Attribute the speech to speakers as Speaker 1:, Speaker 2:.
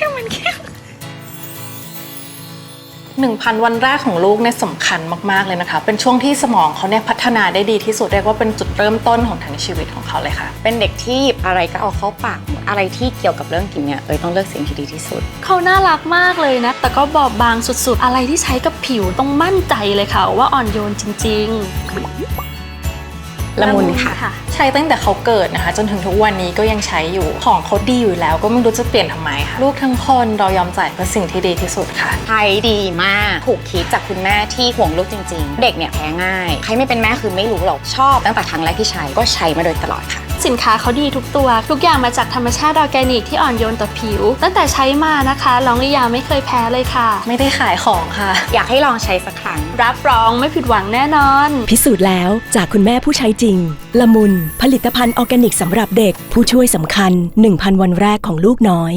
Speaker 1: เข้มมันเข้มหนึ่งพันวันแรกของลูกเนี่ยสำคัญมาก ๆ เลยนะคะ เป็นช่วงที่สมองเขาเนี่ยพัฒนาได้ดีที่สุดเรียกว่าเป็นจุดเริ่มต้นของทั้งชีวิตของเขาเลยค่ะ
Speaker 2: เป็นเด็กที่หยิบอะไรก็เอาเข้าปากหมดอะไรที่เกี่ยวกับเรื่องกินเนี่ยเอ้ยต้องเลือกสิ่งที่ดีที่สุด
Speaker 3: เขาน่ารักมากเลยนะ แต่ก็บอบบางสุดๆ อะไรที่ใช้กับผิวต้องมั่นใจเลยค่ะ ว่าอ่อนโยนจริง ๆ
Speaker 2: ละมุนค่ะ
Speaker 1: ใช้ตั้งแต่เขาเกิดนะคะ จนถึงทุกวันนี้ก็ยังใช้อยู่ของเขาดีอยู่แล้ว ก็ไม่รู้จะเปลี่ยนทำไมค่ะลูกทั้งคนเรายอมจ่ายเพื่อสิ่งที่ดีที่สุดค่ะ
Speaker 2: ใช้ดีมากถูกคิดจากคุณแม่ที่ห่วงลูกจริง ๆ เด็กเนี่ยแพ้ง่าย ใครไม่เป็นแม่คือไม่รู้หรอกชอบตั้งแต่ครั้งแรกที่ใช้ก็ใช้มาโดยตลอดค่ะ
Speaker 3: สินค้าเขาดีทุกตัว ทุกอย่างมาจากธรรมชาติออร์แกนิกที่อ่อนโยนต่อผิว ตั้งแต่ใช้มานะคะลองลิยาไม่เคยแพ้เลยค่ะ
Speaker 1: ไม่ได้ขายของค่ะ
Speaker 2: อยากให้ลองใช้สักครั้ง
Speaker 3: รับรองไม่ผิดหวังแน่นอน
Speaker 4: พิสูจน์แล้วจากคุณแม่ผู้ใช้จริง ละมุน ผลิตภัณฑ์ออร์แกนิกสำหรับเด็ก ผู้ช่วยสำคัญ 1,000 วันแรกของลูกน้อย